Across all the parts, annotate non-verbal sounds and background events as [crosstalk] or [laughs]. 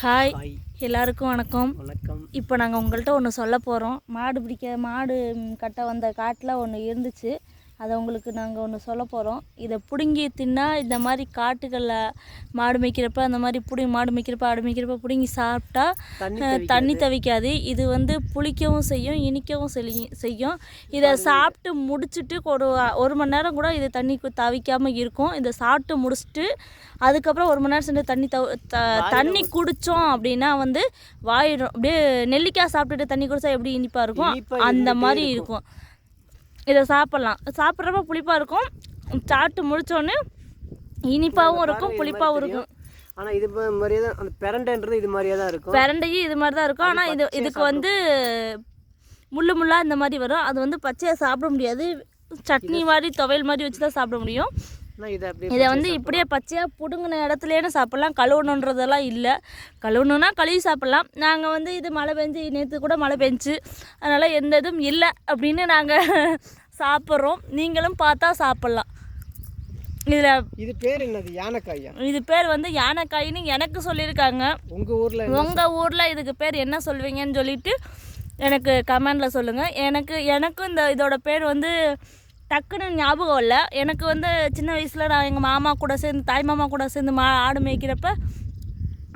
Hi. எல்லாருக்கும் வணக்கம். வணக்கம். இப்போ நாங்கள் உங்கள்கிட்ட ஒன்று சொல்ல போகிறோம் மாடு பிடிக்க மாடு கட்ட வந்த காட்டில் ஒன்று இருந்துச்சு. அதை உங்களுக்கு நாங்கள் ஒன்று சொல்ல போகிறோம் இதை பிடுங்கி தின்னா இந்த மாதிரி காட்டுகளில் மாடு மேய்க்கிறப்ப அந்த மாதிரி பிடுங்கி மாடு மேய்க்கிறப்ப ஆடு மேய்க்கிறப்ப பிடுங்கி சாப்பிட்டா தண்ணி தவிக்காது. இது வந்து புளிக்கவும் செய்யும் இனிக்கவும் செய்- செய்யும். இதை சாப்பிட்டு முடிச்சுட்டு ஒரு ஒரு மணி நேரம் கூட இது தண்ணி தவிக்காமல் இருக்கும். இதை சாப்பிட்டு முடிச்சுட்டு அதுக்கப்புறம் ஒரு மணி நேரம் சென்று தண்ணி தவ தண்ணி குடித்தோம் அப்படின்னா வந்து வாயிடும். அப்படியே நெல்லிக்காய் சாப்பிட்டுட்டு தண்ணி குடிச்சா எப்படி இனிப்பாக இருக்கும்? அந்த மாதிரி இருக்கும். இதை சாப்பிட்லாம். சாப்பிட்றப்ப புளிப்பாக இருக்கும். சாப்பிட்டு முடிச்சோடனே இனிப்பாகவும் இருக்கும் புளிப்பாகவும் இருக்கும். ஆனா இது மாதிரியே தான் அந்த பிரண்டைன்றது இது மாதிரியே தான் இருக்கும். பிரண்டையும் இது மாதிரி தான் இருக்கும். ஆனால் இது இதுக்கு வந்து முள்ளு முள்ளா இந்த மாதிரி வரும். அது வந்து பச்சையாக சாப்பிட முடியாது. சட்னி மாதிரி துவையல் மாதிரி வச்சு தான் சாப்பிட முடியும். இதை வந்து இப்படியே பச்சையாக பிடுங்கின இடத்துலேயே சாப்பிட்லாம். கழுவணுன்றதெல்லாம் இல்லை. கழுவணுன்னா கழுவி சாப்பிட்லாம். நாங்கள் வந்து இது மழை பெஞ்சு நேற்று கூட மழை பெஞ்சு. அதனால் எந்த இதுவும் இல்லை அப்படின்னு நாங்கள் [laughs] சாப்பிட்றோம். நீங்களும் பார்த்தா சாப்பிட்லாம். இதில் இது பேர் என்னது? யானைக்காயா? இது பேர் வந்து யானைக்காயின்னு எனக்கு சொல்லியிருக்காங்க. உங்க ஊர்ல உங்கள் ஊரில் இதுக்கு பேர் என்ன சொல்வீங்கன்னு சொல்லிட்டு எனக்கு கமெண்டில் சொல்லுங்கள் எனக்கு எனக்கும் இந்த இதோட பேர் வந்து டக்குன்னு ஞாபகம் இல்லை. எனக்கு வந்து சின்ன வயசில் நான் எங்கள் மாமா கூட சேர்ந்து தாய் மாமா கூட சேர்ந்து மா ஆடு மேய்க்கிறப்ப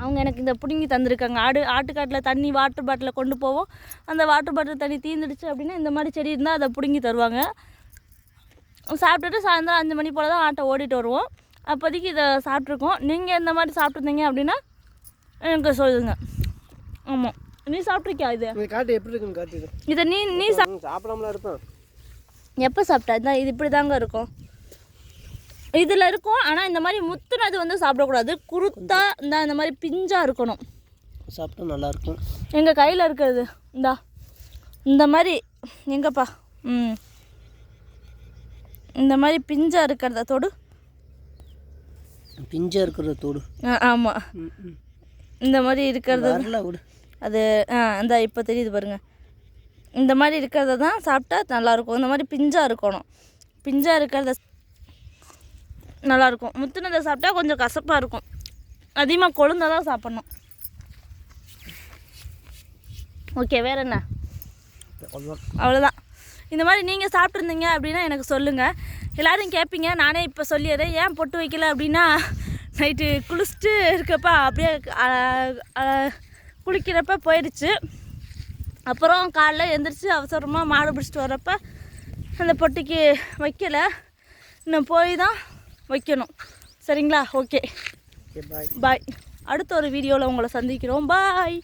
அவங்க எனக்கு இந்த பிடுங்கி தந்திருக்காங்க. ஆடு ஆட்டுக்காட்டில் தண்ணி வாட்டர் பாட்டிலில் கொண்டு போவோம். அந்த வாட்டர் பாட்டில் தண்ணி தீர்ந்துடுச்சு அப்படின்னா இந்த மாதிரி செடி இருந்தால் அதை பிடுங்கி தருவாங்க. சாப்பிட்டுட்டு சாயந்தரம் அஞ்சு மணி போல் தான் ஆட்டை ஓடிட்டு வருவோம். அப்போதைக்கு இதை சாப்பிட்ருக்கோம் நீங்கள் இந்த மாதிரி சாப்பிட்ருந்தீங்க அப்படின்னா எனக்கு சொல்லுங்க. ஆமாம் நீ சாப்பிட்ருக்கியா இது? காட்டு எப்படி இருக்குன்னு காட்டு இது. நீ நீ சாப்பிடாமலாம் இருப்பேன். எப்போ சாப்பிட்டா? இதான் இது இப்படி தாங்க இருக்கும். இதில் இருக்கும் ஆனால் இந்த மாதிரி முத்துனது வந்து சாப்பிடக்கூடாது. குருத்தா இந்த இந்த மாதிரி பிஞ்சாக இருக்கணும். சாப்பிட்டா நல்லா இருக்கும். எங்கள் கையில் இருக்கிறது இந்தா. இந்த மாதிரி எங்கப்பா? ம். இந்த மாதிரி பிஞ்சாக இருக்கிறத தொடு. பிஞ்சா இருக்கிறத தோடு. ஆமாம் ம், ம். இந்த மாதிரி இருக்கிறது. அது ஆ இந்த இப்போ தெரியுது பாருங்க. இந்த மாதிரி இருக்கிறத தான் சாப்பிட்டா நல்லாயிருக்கும். இந்த மாதிரி பிஞ்சாக இருக்கணும். பிஞ்சாக இருக்கிறத நல்லாயிருக்கும். முத்துனதை சாப்பிட்டா கொஞ்சம் கசப்பாக இருக்கும். அதிகமாக கொழுந்த தான் சாப்பிட்ணும். ஓகே வேறு என்ன? அவ்வளோதான் இந்த மாதிரி நீங்கள் சாப்பிட்ருந்தீங்க அப்படின்னா எனக்கு சொல்லுங்கள் எல்லோரும் கேட்பீங்க நானே இப்போ சொல்லிடுறேன். ஏன் பொட்டு வைக்கல அப்படின்னா நைட்டு குளிச்சுட்டு இருக்கப்ப அப்படியே குளிக்கிறப்ப போயிடுச்சு. அப்புறம் காலைல எந்திரிச்சு அவசரமாக மாடு பிடிச்சிட்டு வரப்ப அந்த பொட்டிக்கு வைக்கல. இன்னும் போய் தான் வைக்கணும். சரிங்களா? ஓகே. ஓகே பாய் பாய் அடுத்த ஒரு வீடியோவில் உங்களை சந்திக்கிறோம். பாய்